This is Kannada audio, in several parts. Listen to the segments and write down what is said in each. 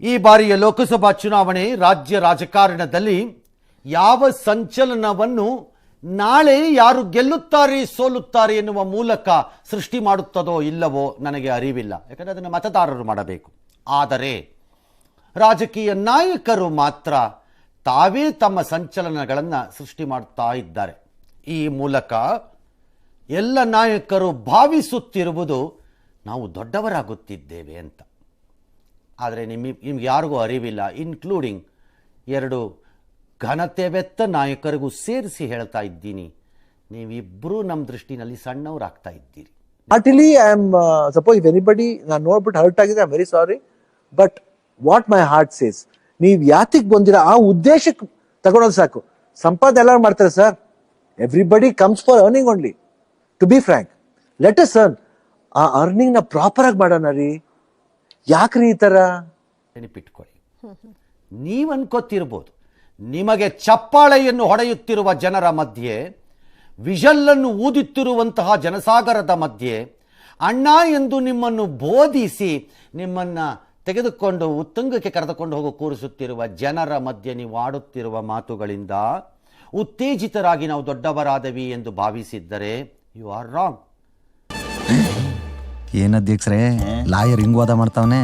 ಈ ಬಾರಿಯ ಲೋಕಸಭಾ ಚುನಾವಣೆ ರಾಜ್ಯ ರಾಜಕಾರಣದಲ್ಲಿ ಯಾವ ಸಂಚಲನವನ್ನು ನಾಳೆ ಯಾರು ಗೆಲ್ಲುತ್ತಾರೆ, ಸೋಲುತ್ತಾರೆ ಎನ್ನುವ ಮೂಲಕ ಸೃಷ್ಟಿ ಮಾಡುತ್ತದೋ ಇಲ್ಲವೋ ನನಗೆ ಅರಿವಿಲ್ಲ. ಯಾಕಂದರೆ ಅದನ್ನು ಮತದಾರರು ಮಾಡಬೇಕು. ಆದರೆ ರಾಜಕೀಯ ನಾಯಕರು ಮಾತ್ರ ತಾವೇ ತಮ್ಮ ಸಂಚಲನಗಳನ್ನು ಸೃಷ್ಟಿ ಮಾಡ್ತಾ ಇದ್ದಾರೆ. ಈ ಮೂಲಕ ಎಲ್ಲ ನಾಯಕರು ಭಾವಿಸುತ್ತಿರುವುದು ನಾವು ದೊಡ್ಡವರಾಗುತ್ತಿದ್ದೇವೆ ಅಂತ. ಆದರೆ ನಿಮಗೆ ನಿಮ್ಗೆ ಯಾರಿಗೂ ಅರಿವಿಲ್ಲ ಇನ್ಕ್ಲೂಡಿಂಗ್ ಎರಡು ಘನತೆವೆತ್ತ ನಾಯಕರಿಗೂ ಸೇರಿಸಿ ಹೇಳ್ತಾ ಇದ್ದೀನಿ. ನೀವಿಬ್ಬರೂ ನಮ್ಮ ದೃಷ್ಟಿನಲ್ಲಿ ಸಣ್ಣವರಾಗ್ತಾ ಇದ್ದೀರಿ. Heartily I am suppose anybody ನಾನು ನೋಡ್ಬಿಟ್ಟು ಹರ್ಟ್ ಆಗಿದೆ I very sorry but what my heart says ನೀವು ಯಾತಿಗೆ ಬಂದಿರ, ಆ ಉದ್ದೇಶಕ್ಕೆ ತಗೊಳೋದು ಸಾಕು. ಸಂಪಾದನೆ ಎಲ್ಲರೂ ಮಾಡ್ತಾರೆ sir everybody comes for earning only to be frank let us earn ಆ ಅರ್ನಿಂಗ್ನ ನ ಪ್ರಾಪರ್ ಆಗಿ ಮಾಡೋಣ ರೀ. ಯಾಕ್ರಿ ಈ ಥರ ನೆನಪಿಟ್ಕೊಳ್ಳಿ. ನೀವು ಅನ್ಕೋತಿರ್ಬೋದು. ನಿಮಗೆ ಚಪ್ಪಾಳೆಯನ್ನು ಹೊಡೆಯುತ್ತಿರುವ ಜನರ ಮಧ್ಯೆ, ವಿಷಲ್ಲನ್ನು ಊದುತ್ತಿರುವಂತಹ ಜನಸಾಗರದ ಮಧ್ಯೆ, ಅಣ್ಣ ಎಂದು ನಿಮ್ಮನ್ನು ಬೋಧಿಸಿ ನಿಮ್ಮನ್ನು ತೆಗೆದುಕೊಂಡು ಉತ್ತುಂಗಕ್ಕೆ ಕರೆದುಕೊಂಡು ಹೋಗಿ ಕೂರಿಸುತ್ತಿರುವ ಜನರ ಮಧ್ಯೆ ನೀವು ಆಡುತ್ತಿರುವ ಮಾತುಗಳಿಂದ ಉತ್ತೇಜಿತರಾಗಿ ನಾವು ದೊಡ್ಡವರಾದವಿ ಎಂದು ಭಾವಿಸಿದ್ದರೆ ಯು ಆರ್ ರಾಂಗ್ ಏನ್ ಅಧ್ಯಕ್ಷರೇ? ಲಾಯರ್ ಹಿಂಗ್ ವಾದ ಮಾಡ್ತಾವನೆ?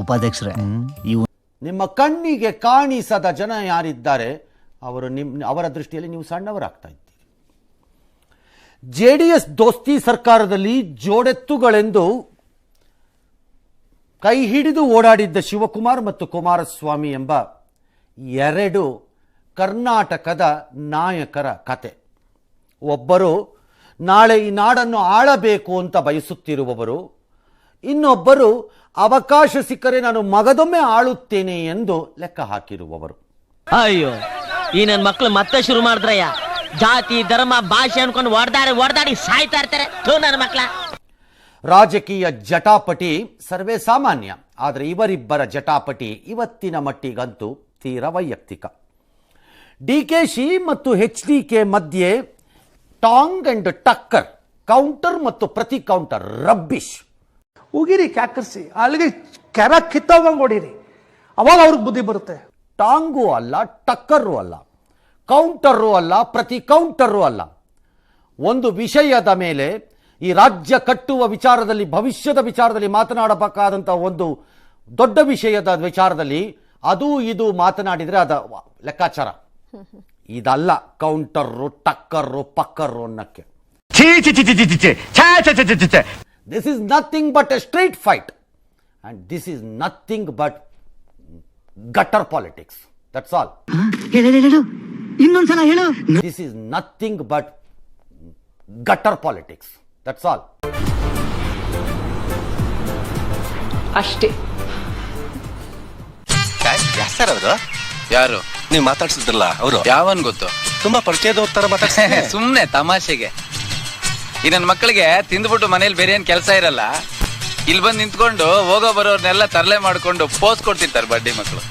ಉಪಾಧ್ಯಕ್ಷರೇ ಇವ್ ನಿಮ್ಮ ಕಣ್ಣಿಗೆ ಕಾಣಿಸದ ಜನ ಯಾರಿದ್ದಾರೆ ಅವರು ನಿಮ್ಮ ಅವರ ದೃಷ್ಟಿಯಲ್ಲಿ ನೀವು ಸಣ್ಣವರಾಗ್ತಾ ಇದ್ದೀರಿ. ಜೆ ಡಿ ಎಸ್ ದೋಸ್ತಿ ಸರ್ಕಾರದಲ್ಲಿ ಜೋಡೆತ್ತುಗಳೆಂದು ಕೈ ಹಿಡಿದು ಓಡಾಡಿದ್ದ ಶಿವಕುಮಾರ್ ಮತ್ತು ಕುಮಾರಸ್ವಾಮಿ ಎಂಬ ಎರಡು ಕರ್ನಾಟಕದ ನಾಯಕರ ಕತೆ. ಒಬ್ಬರು ನಾಳೆ ಈ ನಾಡನ್ನು ಆಳಬೇಕು ಅಂತ ಬಯಸುತ್ತಿರುವವರು ಇನ್ನೊಬ್ಬರು ಅವಕಾಶ ಸಿಕ್ಕರೆ ನಾನು ಮಗದೊಮ್ಮೆ ಆಳುತ್ತೇನೆ ಎಂದು ಲೆಕ್ಕ ಹಾಕಿರುವವರು. ಅಯ್ಯೋ ಈ ನನ್ನ ಮಕ್ಕಳು ಮತ್ತೆ ಶುರು ಮಾಡಿದ್ರಯ್ಯ. ಜಾತಿ ಧರ್ಮ ಭಾಷೆ ಅನ್ಕೊಂಡು ಹೊಡ್ದಾಡಿ ಹೊಡೆದಾಡಿ ಸಾಯ್ತಾ ಇರ್ತಾರೆ. ನನ್ನ ಮಕ್ಕಳ ರಾಜಕೀಯ ಜಟಾಪಟಿ ಸರ್ವೇ ಸಾಮಾನ್ಯ ಆದರೆ ಇವರಿಬ್ಬರ ಜಟಾಪಟಿ ಇವತ್ತಿನ ಮಟ್ಟಿಗಂತೂ ತೀರ ವೈಯಕ್ತಿಕ. ಡಿ ಕೆ ಶಿ ಮತ್ತು ಎಚ್ ಡಿ ಕೆ ಮಧ್ಯೆ ಟಾಂಗ್ ಅಂಡ್ ಟಕ್ಕರ್ ಕೌಂಟರ್ ಮತ್ತು ಪ್ರತಿ ಕೌಂಟರ್ ರಬ್ಬಿಶ್. ಉಗಿರಿ ಕ್ಯಾಕರ್ಸಿ ಅಲ್ಲಿಗೆ ಕೆರ ಕಿತ್ತೋಗಂಗ್ ಹೊಡೀರಿ ಅವಾಗ ಅವ್ರಿಗೆ ಬುದ್ಧಿ ಬರುತ್ತೆ. ಟಾಂಗು ಅಲ್ಲ ಟಕ್ಕರು ಅಲ್ಲ ಕೌಂಟರು ಅಲ್ಲ ಪ್ರತಿ ಕೌಂಟರು ಅಲ್ಲ. ಒಂದು ವಿಷಯದ ಮೇಲೆ ಈ ರಾಜ್ಯ ಕಟ್ಟುವ ವಿಚಾರದಲ್ಲಿ ಭವಿಷ್ಯದ ವಿಚಾರದಲ್ಲಿ ಮಾತನಾಡಬೇಕಾದಂಥ ಒಂದು ದೊಡ್ಡ ವಿಷಯದ ವಿಚಾರದಲ್ಲಿ ಅದು ಇದು ಮಾತನಾಡಿದರೆ ಅದ ಲೆಕ್ಕಾಚಾರ. ಇದಲ್ಲ ಕೌಂಟರ್ರು ಟಕ್ಕರ್ರು ಪಕ್ಕರ್ರು ಅನ್ನಕ್ಕೆ. ಛೀ ಛೀ ಛೀ ಛೀ ಛೀ ಛೀ ಛೇ ಛೇ ಛೇ ಛೇ ಛೇ. ಛೇ this is nothing but a street fight and this is nothing but gutter politics that's all ಇನ್ನೊಂದ್ಸಲ ಹೇಳು this is nothing but gutter politics that's all ಅಷ್ಟೇ. ಸರ್ ಅವರು? ಯಾರು? ನೀವು ಮಾತಾಡ್ಸಿದ್ರಲ್ಲ ಅವರು? ಯಾವನ್ ಗೊತ್ತು? ತುಂಬಾ ಪರಿಚಯದವ್ರ ತರ ಮಾತಾಡ್ತಾರೆ ಸುಮ್ನೆ ತಮಾಷೆಗೆ. ಈ ನನ್ನ ಮಕ್ಕಳಿಗೆ ತಿಂದ್ಬಿಟ್ಟು ಮನೇಲಿ ಬೇರೆ ಏನ್ ಕೆಲಸ ಇರಲ್ಲ? ಇಲ್ಲಿ ಬಂದು ನಿಂತ್ಕೊಂಡು ಹೋಗೋ ಬರೋರ್ನೆಲ್ಲ ತರಲೆ ಮಾಡ್ಕೊಂಡು ಪೋಸ್ ಕೊಡ್ತಿರ್ತಾರೆ ಬಡ್ಡಿ ಮಕ್ಕಳು